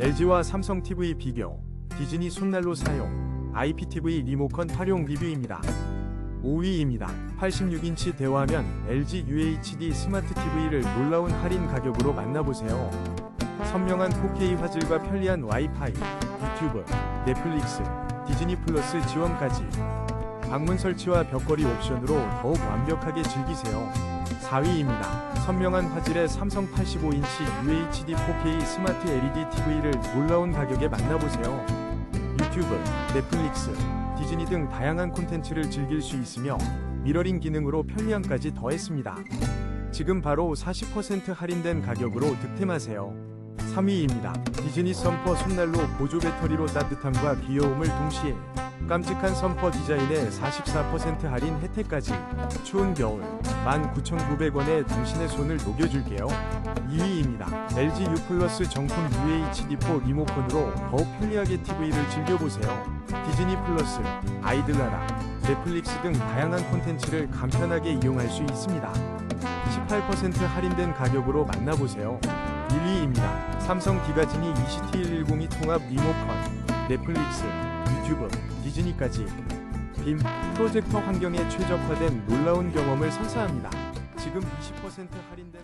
LG와 삼성 TV 비교, 디즈니 손난로 사용, IPTV 리모컨 활용 리뷰입니다. 5위입니다. 86인치 대화면 LG UHD 스마트 TV를 놀라운 할인 가격으로 만나보세요. 선명한 4K 화질과 편리한 와이파이, 유튜브, 넷플릭스, 디즈니 플러스 지원까지 방문 설치와 벽걸이 옵션으로 더욱 완벽하게 즐기세요. 4위입니다. 선명한 화질의 삼성 85인치 UHD 4K 스마트 LED TV를 놀라운 가격에 만나보세요. 유튜브, 넷플릭스, 디즈니 등 다양한 콘텐츠를 즐길 수 있으며 미러링 기능으로 편리함까지 더했습니다. 지금 바로 40% 할인된 가격으로 득템하세요. 3위입니다. 디즈니 썸퍼 손난로 보조 배터리로 따뜻함과 귀여움을 동시에 깜찍한 썸퍼 디자인에 44% 할인 혜택까지 추운 겨울 19,900원에 당신의 손을 녹여줄게요. 2위입니다. LG U 플러스 정품 UHD4 리모컨으로 더욱 편리하게 TV를 즐겨보세요. 디즈니 플러스, 아이들나라, 넷플릭스 등 다양한 콘텐츠를 간편하게 이용할 수 있습니다. 18% 할인된 가격으로 만나보세요. 1위입니다. 삼성 디가지니 ECT110이 통합 리모컨, 넷플릭스, 유튜브, 디즈니까지 빔 프로젝터 환경에 최적화된 놀라운 경험을 선사합니다. 지금 20% 할인된